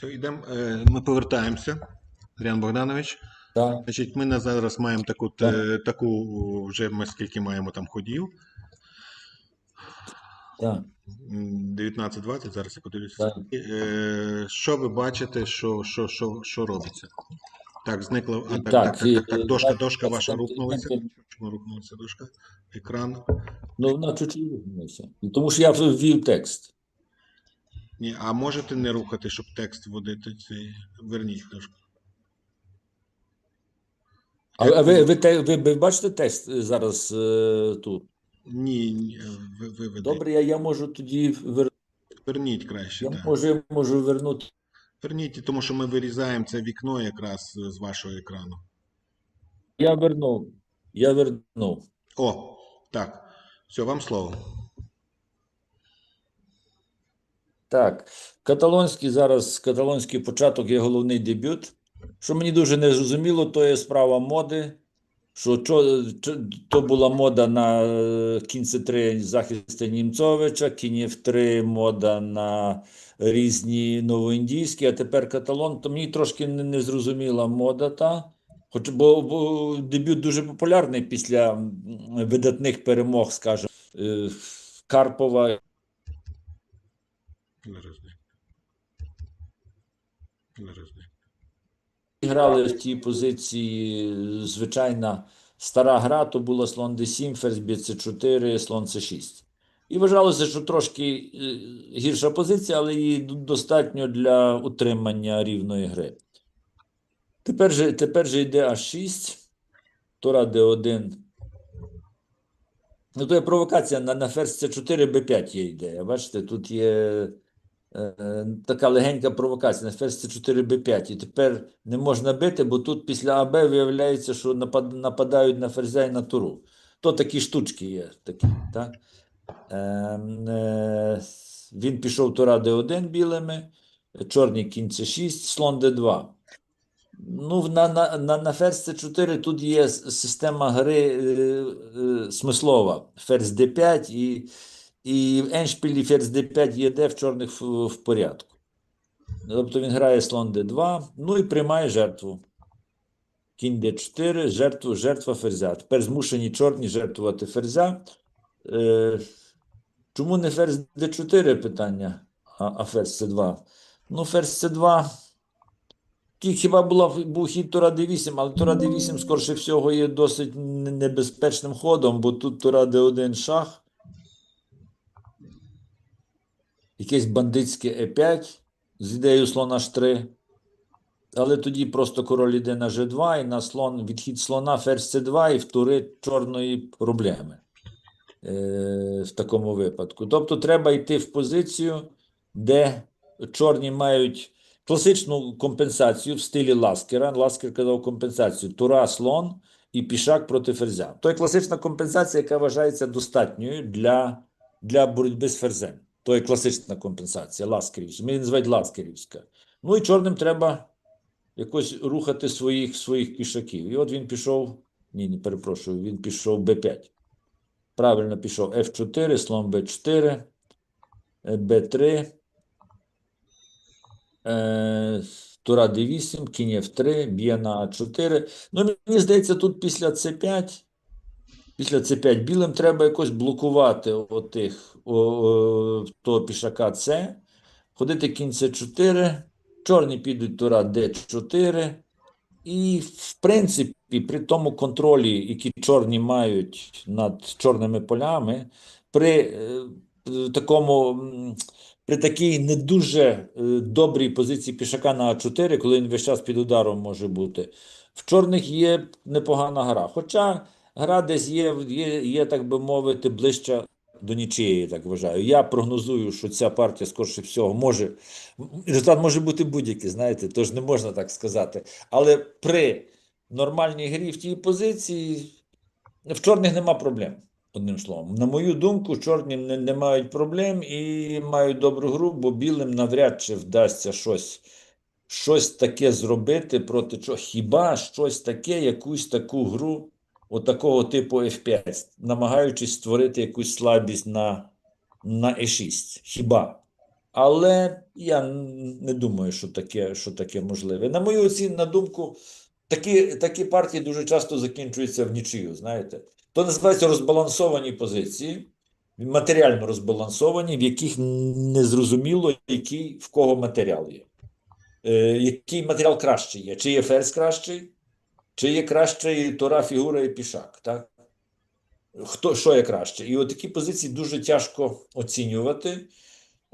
Все, йдемо. е, Ми повертаємося. Рян Богданович. Так, Значить, ми на зараз маємо таку, Так. е, таку вже ми скільки маємо там ходів. так. 19-20, зараз я подивлюся. Так. Е, Що ви бачите, що, що, що, що робиться? Так, зникла. А, так, Так, так, так, так, дошка, дошка ваша рухнулася. Чому рухнулася дошка? Екран. Ну, вона чуть-чуть рухнулася. Тому що я ввів текст. Ні, а можете не рухати, щоб текст вводити цей. Верніть дошку. А, а ви, ви, те- ви, ви бачите текст е, зараз е, тут? Ні, ні, ви, виведіть. Добре, я, я можу тоді вер... Верніть краще. я так. можу, можу вернути. Верніть, тому що ми вирізаємо це вікно якраз з вашого екрану. Я вернув. Я вернув. О, так. Все, вам слово. Так, каталонський зараз, каталонський початок є головний дебют. Що мені дуже не зрозуміло, то є справа моди. Що то була мода на е, кінці 3 захисти Німцовича, кінів 3 мода на різні новоіндійські, а тепер каталон. То мені трошки не, не зрозуміла мода та. Хоч бо, бо дебют дуже популярний після видатних перемог, скажімо, е, Карпова Зараз дай. Зараз дай. Грали в тій позиції звичайна стара гра, то була слон d7, ферзь bc4, слон c6. І вважалося, що трошки е, гірша позиція, але її достатньо для утримання рівної гри. Тепер же, тепер же йде h6, Тора d1. Ну, то є провокація на, на ферзь c4, b5 є ідея. Бачите, тут є така легенька провокація на ферзь c4, b5. І тепер не можна бити, бо тут після АБ виявляється, що нападають на ферзя і на туру. То такі штучки є. Такі, так? Ем, е, він пішов тура d1 білими, чорний кінь c6, слон d2. Ну, на, на, на, на ферзь c4 тут є система гри е, е, смислова. Ферзь d5 і, і еншпілі ферзь d5 є де в чорних в, порядку. Тобто він грає слон d2, ну і приймає жертву. Кінь d4, жертву, жертва ферзя. Тепер змушені чорні жертвувати ферзя. Е, чому не ферзь d4 питання, а, а ферзь c2? Ну, ферзь c2. Кі- Хіба була, був хід Тура d8, але Тура d8, скорше всього, є досить небезпечним ходом, бо тут Тура d1 шах. Якесь бандитське e5 з ідеєю слона h3. Але тоді просто король йде на g2 і на слон, відхід слона ферзь c2 і в тури чорної проблеми е, в такому випадку. Тобто треба йти в позицію, де чорні мають класичну компенсацію в стилі Ласкера. Ласкер казав компенсацію тура, слон і пішак проти ферзя. То є класична компенсація, яка вважається достатньою для, для боротьби з ферзем. То є класична компенсація, ласкерівська. Ми її називають ласкерівська. Ну і чорним треба якось рухати своїх, своїх пішаків. І от він пішов, ні, не перепрошую, він пішов Б5. Правильно пішов F4, слон Б4, е, Б3, е, Тура D8, кінь F3, б'є на А4. Ну, мені здається, тут після С5, після С5 білим треба якось блокувати отих, о, того пішака С, ходити кінь С4, чорні підуть Тура Д4, і, в принципі, при тому контролі, який чорні мають над чорними полями, при е, такому, при такій не дуже е, добрій позиції пішака на А4, коли він весь час під ударом може бути, в чорних є непогана гра. Хоча гра десь є, є, є так би мовити, ближче до нічиєї, так вважаю. Я прогнозую, що ця партія, скорше всього, може. Результат може бути будь-який, знаєте, тож не можна так сказати. Але при нормальній грі в тій позиції в чорних нема проблем. Одним словом, на мою думку, чорні не, не мають проблем і мають добру гру, бо білим навряд чи вдасться щось, щось таке зробити проти чого. Хіба щось таке, якусь таку гру, отакого типу F5, намагаючись створити якусь слабість на, на E6. Хіба? Але я не думаю, що таке, що таке можливе. На мою оцінку, на думку, такі, такі партії дуже часто закінчуються в нічию, знаєте. То називається розбалансовані позиції, матеріально розбалансовані, в яких не зрозуміло, який в кого матеріал є. Е, який матеріал кращий є? Чи є ферзь кращий, чи є кращий Тора, фігура і пішак, так? Хто, що є краще? І от такі позиції дуже тяжко оцінювати.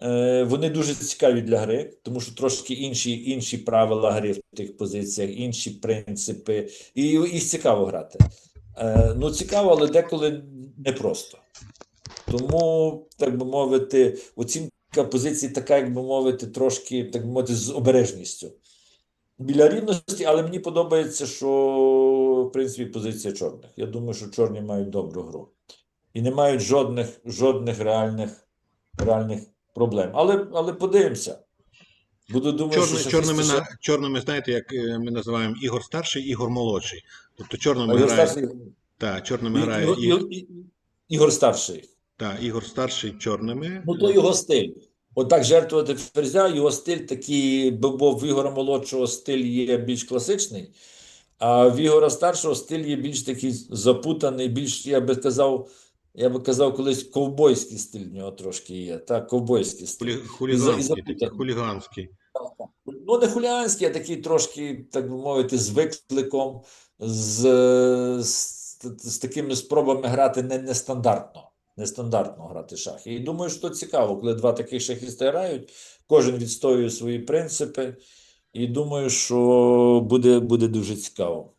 Е, Вони дуже цікаві для гри, тому що трошки інші, інші правила гри в тих позиціях, інші принципи, і їх цікаво грати. Е, Ну, цікаво, але деколи непросто. Тому, так би мовити, оцінка позиції така, як би мовити, трошки, так би мовити, з обережністю. Біля рівності, але мені подобається, що в принципі позиція чорних. Я думаю, що чорні мають добру гру. І не мають жодних, жодних реальних, реальних проблем. Але, але подивимося. Буду думати, Чорни, що чорними, на, чорними, знаєте, як е, ми називаємо Ігор старший, Ігор молодший. Тобто чорними Ігор грає, Старший, та, чорними грає Ігор, і, Ігор, Ігор Старший. та, Ігор старший чорними. Ну, то його стиль. Отак жертвувати ферзя, його стиль такий, бо в Ігора молодшого стиль є більш класичний, а в Ігора старшого стиль є більш такий запутаний, більш, я би сказав, я би казав, колись ковбойський стиль в нього трошки є. Так, ковбойський стиль. Хуліганський, такий, хуліганський. Ну, не хуліганський, а такий трошки, так би мовити, з викликом, з, з, з такими спробами грати не, нестандартно. Нестандартно грати шахи. І думаю, що цікаво, коли два таких шахісти грають, кожен відстоює свої принципи. І думаю, що буде, буде дуже цікаво.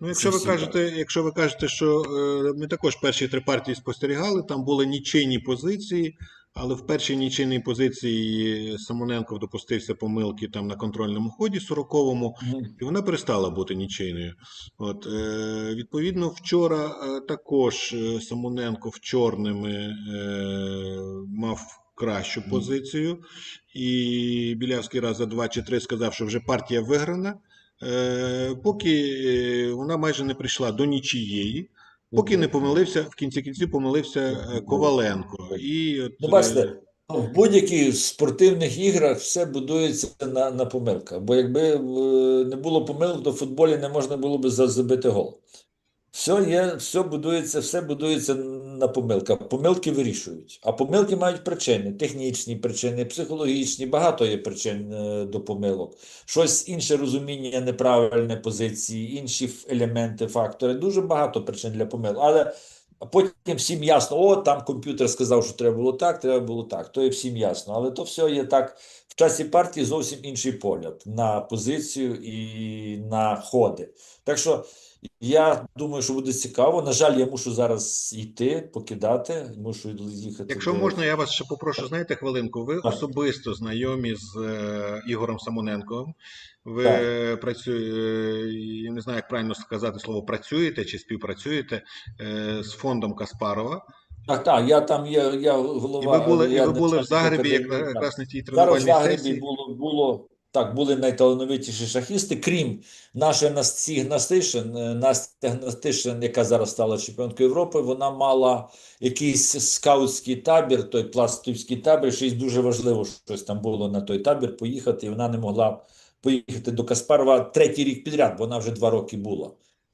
Ну, якщо ви кажете, якщо ви кажете, що е, ми також перші три партії спостерігали, там були нічийні позиції, але в першій нічийній позиції Самоненко допустився помилки там на контрольному ході 40-му, і вона перестала бути нічийною. От, е, відповідно, вчора е, також е, Самоненко в чорними е, мав кращу позицію, і Білявський раз за 2 чи 3 сказав, що вже партія виграна. Е, поки вона майже не прийшла до нічиєї, поки не помилився, в кінці кінці помилився е, Коваленко. І от, Ну, е, бачите, в будь-яких спортивних іграх все будується на, на помилках. Бо якби е, не було помилок, то в футболі не можна було б забити гол. Все є, все будується, все будується на помилках. Помилки вирішують. А помилки мають причини: технічні причини, психологічні, багато є причин е, до помилок. Щось інше розуміння, неправильне позиції, інші елементи, фактори. Дуже багато причин для помилок. Але потім всім ясно, о, там комп'ютер сказав, що треба було так, треба було так. То є всім ясно. Але то все є так. В часі партії зовсім інший погляд на позицію і на ходи. Так що я думаю, що буде цікаво. На жаль, я мушу зараз йти, покидати, мушу їхати. Якщо до- можна, я вас ще попрошу, знаєте, хвилинку. Ви Так. особисто знайомі з е, Ігорем Самоненковим. Ви Так. працюєте, я не знаю, як правильно сказати слово працюєте чи співпрацюєте е, з фондом Каспарова. Так, так, я там є, я голова. І ви були, і ви були в Загребі як- якраз на тій Зараз в Загребі сесії. було, було так, були найталановитіші шахісти, крім нашої Насті Гнатишин, е, Настя Гнатишин, яка зараз стала чемпіонкою Європи, вона мала якийсь скаутський табір, той пластівський табір, й дуже важливо, щось там було на той табір поїхати, і вона не могла поїхати до Каспарова третій рік підряд, бо вона вже два роки була.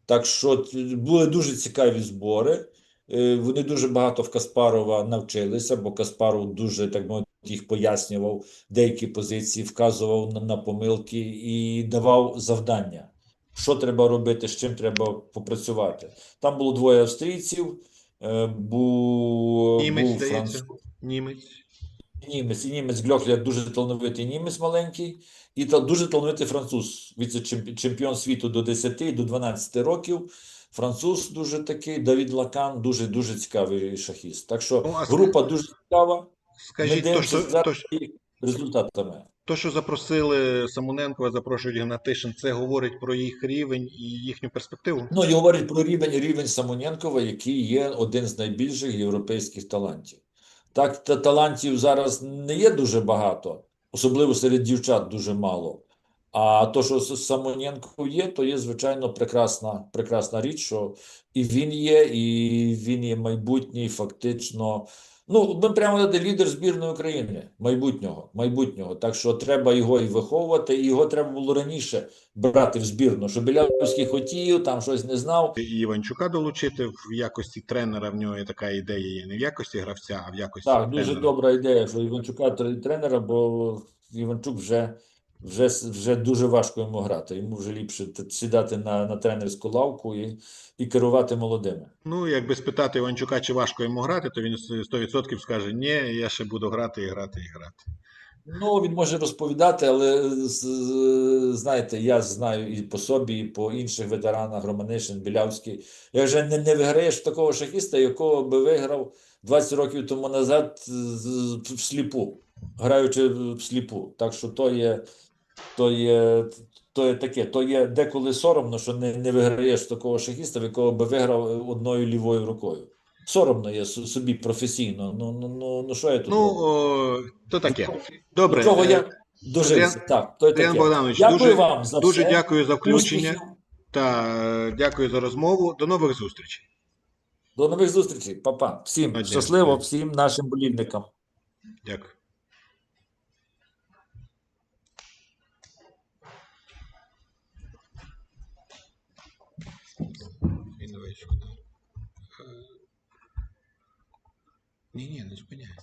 Так що були дуже цікаві збори. Е, Вони дуже багато в Каспарова навчилися, бо Каспаров дуже так мовити їх пояснював деякі позиції, вказував на, на помилки і давав завдання, що треба робити, з чим треба попрацювати. Там було двоє австрійців, е, був, Німець, був француз. Німець. Німець, і німець Гльохлер дуже талановитий німець маленький, і та, дуже талановитий француз, віце-чемпіон світу до 10 і до 12 років. Француз дуже такий, Давід Лакан, дуже дуже цікавий шахіст. Так що Ну, група дуже цікава. Ми Скажіть, то що, то, зараз результатами. то, що запросили Самоненкова, запрошують Гнатишин, це говорить про їх рівень і їхню перспективу. Ну, і говорить про рівень, рівень Самоненкова, який є один з найбільших європейських талантів. Так, та талантів зараз не є дуже багато, особливо серед дівчат дуже мало. А то, що Самоненко є, то є, звичайно, прекрасна, прекрасна річ, що і він є, і він є майбутній, фактично, Ну, ми прямо де лідер збірної України майбутнього, майбутнього. Так що треба його і виховувати, і його треба було раніше брати в збірну, щоб Білявський хотів, там щось не знав. І Іванчука долучити в якості тренера. В нього є така ідея є не в якості гравця, а в якості Так, дуже добра ідея, що Іванчука тренера, бо Іванчук вже, вже, вже дуже важко йому грати. Йому вже ліпше сідати на, на тренерську лавку і, і керувати молодими. Ну, якби спитати Іванчука, чи важко йому грати, то він 100% скаже: ні, я ще буду грати і грати і грати. Ну, він може розповідати, але знаєте, я знаю і по собі, і по інших ветеранах Романишин, Білявський. Я вже не, не виграєш такого шахіста, якого би виграв 20 років тому назад з- всліпу, граючи всліпу. Так що то є, то є, то є таке, то є деколи соромно, що не, не виграєш такого шахіста, в якого би виграв одною лівою рукою. Соромно є собі професійно. Ну, ну, ну, ну що я тут? Ну, о, то таке. Добре. До я дожився. Так, то таке. Богданович, Дякую дуже, вам за дуже все. дякую за включення Успіхів. та е, дякую за розмову. До нових зустрічей. До нових зустрічей, Па-па. Всім щасливо, всім нашим болівникам. Дякую. Ні, ні, не зупиняй.